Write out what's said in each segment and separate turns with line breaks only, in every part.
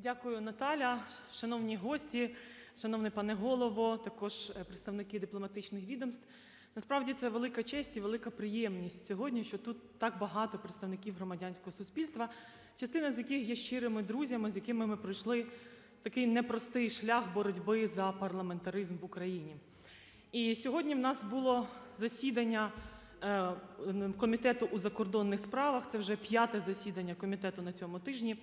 Дякую, Наталя. Шановні гості, шановний пане голово, також е, представники дипломатичних відомств. Насправді це велика честь і велика приємність сьогодні, що тут так багато представників громадянського суспільства, частина з яких є щирими друзями, з якими ми пройшли такий непростий шлях боротьби за парламентаризм в Україні. І сьогодні в нас було засідання е, комітету у закордонних справах. Це вже п'яте засідання комітету на цьому тижні.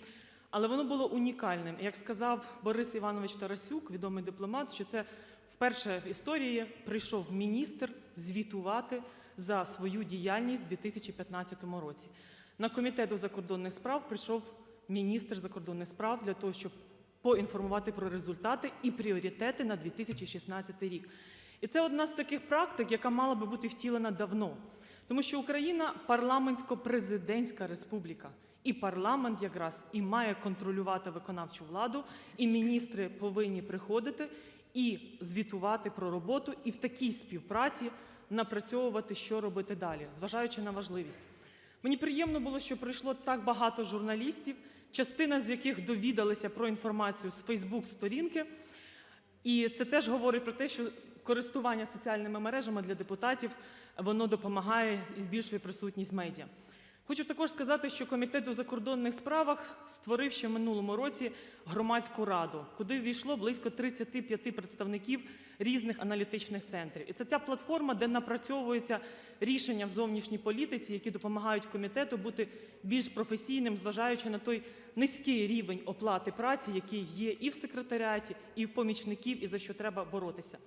Але воно було унікальним. Як сказав Борис Іванович Тарасюк, відомий дипломат, що це вперше в історії прийшов міністр звітувати за свою діяльність у 2015 році. На комітет у закордонних справ прийшов міністр закордонних справ для того, щоб поінформувати про результати і пріоритети на 2016 рік. І це одна з таких практик, яка мала би бути втілена давно. Тому що Україна парламентсько-президентська республіка. І парламент якраз і має контролювати виконавчу владу, і міністри повинні приходити і звітувати про роботу, і в такій співпраці напрацьовувати, що робити далі, зважаючи на важливість. Мені приємно було, що прийшло так багато журналістів, частина з яких довідалися про інформацію з Фейсбук-сторінки. І це теж говорить про те, що користування соціальними мережами для депутатів воно допомагає і збільшує присутність медіа. Хочу також сказати, що комітет у закордонних справах створив ще минулому році громадську раду, куди ввійшло близько 35 представників різних аналітичних центрів. І це ця платформа, де напрацьовуються рішення в зовнішній політиці, які допомагають комітету бути більш професійним, зважаючи на той низький рівень оплати праці, який є і в секретаріаті, і в помічників, і за що треба боротися.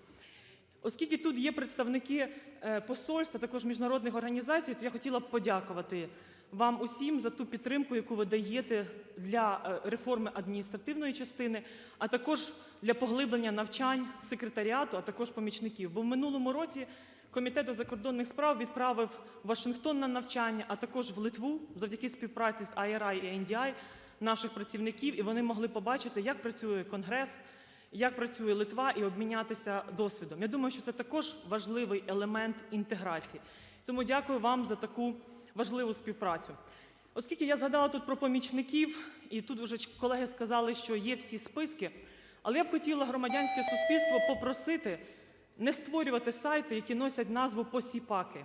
Оскільки тут є представники е, посольств, а також міжнародних організацій, то я хотіла б подякувати вам усім за ту підтримку, яку ви даєте для е, реформи адміністративної частини, а також для поглиблення навчань секретаріату, а також помічників. Бо в минулому році комітет у закордонних справ відправив Вашингтон на навчання, а також в Литву завдяки співпраці з IRI і NDI наших працівників, і вони могли побачити, як працює конгрес як працює Литва, і обмінятися досвідом. Я думаю, що це також важливий елемент інтеграції. Тому дякую вам за таку важливу співпрацю. Оскільки я згадала тут про помічників, і тут вже колеги сказали, що є всі списки, але я б хотіла громадянське суспільство попросити не створювати сайти, які носять назву посіпаки.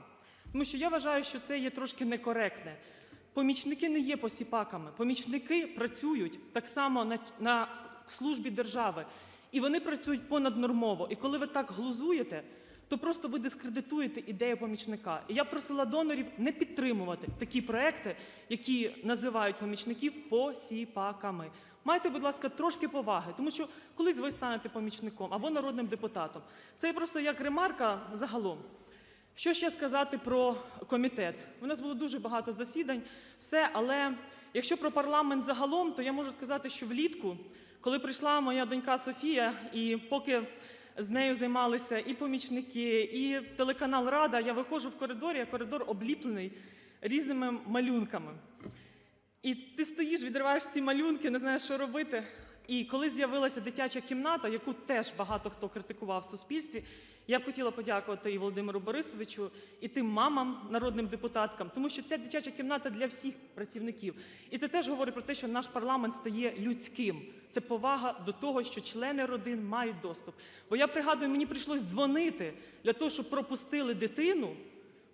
Тому що я вважаю, що це є трошки некоректне. Помічники не є посіпаками. Помічники працюють так само на, на службі держави. І вони працюють понаднормово. І коли ви так глузуєте, то просто ви дискредитуєте ідею помічника. І я просила донорів не підтримувати такі проекти, які називають помічників посіпаками. Майте, будь ласка, трошки поваги, тому що колись ви станете помічником або народним депутатом. Це просто як ремарка загалом. Що ще сказати про комітет? У нас було дуже багато засідань, все, але якщо про парламент загалом, то я можу сказати, що влітку, коли прийшла моя донька Софія, і поки з нею займалися і помічники, і телеканал Рада, я виходжу в коридорі, а коридор обліплений різними малюнками. І ти стоїш, відриваєш ці малюнки, не знаєш, що робити. І коли з'явилася дитяча кімната, яку теж багато хто критикував в суспільстві, я б хотіла подякувати і Володимиру Борисовичу, і тим мамам, народним депутаткам, тому що ця дитяча кімната для всіх працівників. І це теж говорить про те, що наш парламент стає людським. Це повага до того, що члени родин мають доступ. Бо я пригадую, мені прийшлось дзвонити для того, щоб пропустили дитину.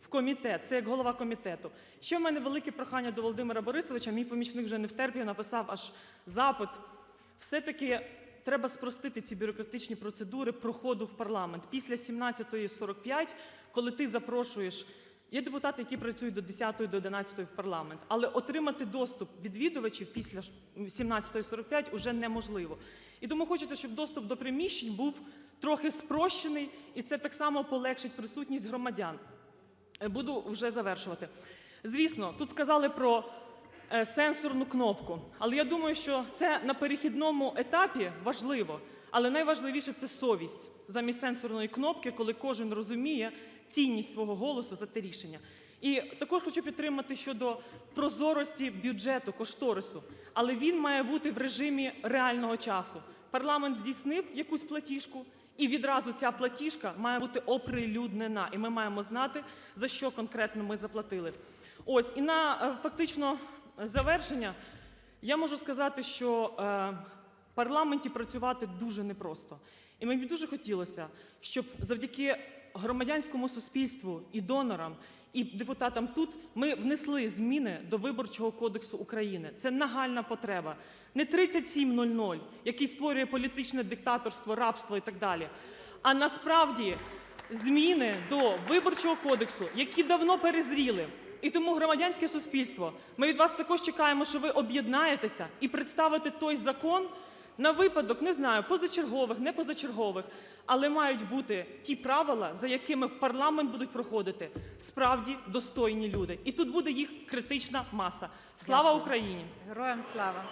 В комітет, це як голова комітету. Ще в мене велике прохання до Володимира Борисовича. Мій помічник вже не втерпів, написав аж запит. Все-таки треба спростити ці бюрократичні процедури проходу в парламент. Після 17.45, коли ти запрошуєш, є депутати, які працюють до 10 до 11 в парламент, але отримати доступ відвідувачів після 17.45 уже неможливо. І тому хочеться, щоб доступ до приміщень був трохи спрощений, і це так само полегшить присутність громадян. Буду вже завершувати. Звісно, тут сказали про сенсорну кнопку, але я думаю, що це на перехідному етапі важливо. Але найважливіше це совість замість сенсорної кнопки, коли кожен розуміє цінність свого голосу за те рішення. І також хочу підтримати щодо прозорості бюджету, кошторису, але він має бути в режимі реального часу. Парламент здійснив якусь платіжку, і відразу ця платіжка має бути оприлюднена, і ми маємо знати, за що конкретно ми заплатили. Ось і на е, фактично завершення я можу сказати, що е, парламенті працювати дуже непросто. І мені дуже хотілося, щоб завдяки громадянському суспільству і донорам, і депутатам тут ми внесли зміни до Виборчого кодексу України. Це нагальна потреба. Не 37.00, який створює політичне диктаторство, рабство і так далі, а насправді зміни до Виборчого кодексу, які давно перезріли. І тому громадянське суспільство, ми від вас також чекаємо, що ви об'єднаєтеся і представите той закон на випадок, не знаю, позачергових, не позачергових, але мають бути ті правила, за якими в парламент будуть проходити справді достойні люди. І тут буде їх критична маса. Слава. Україні!
Героям слава!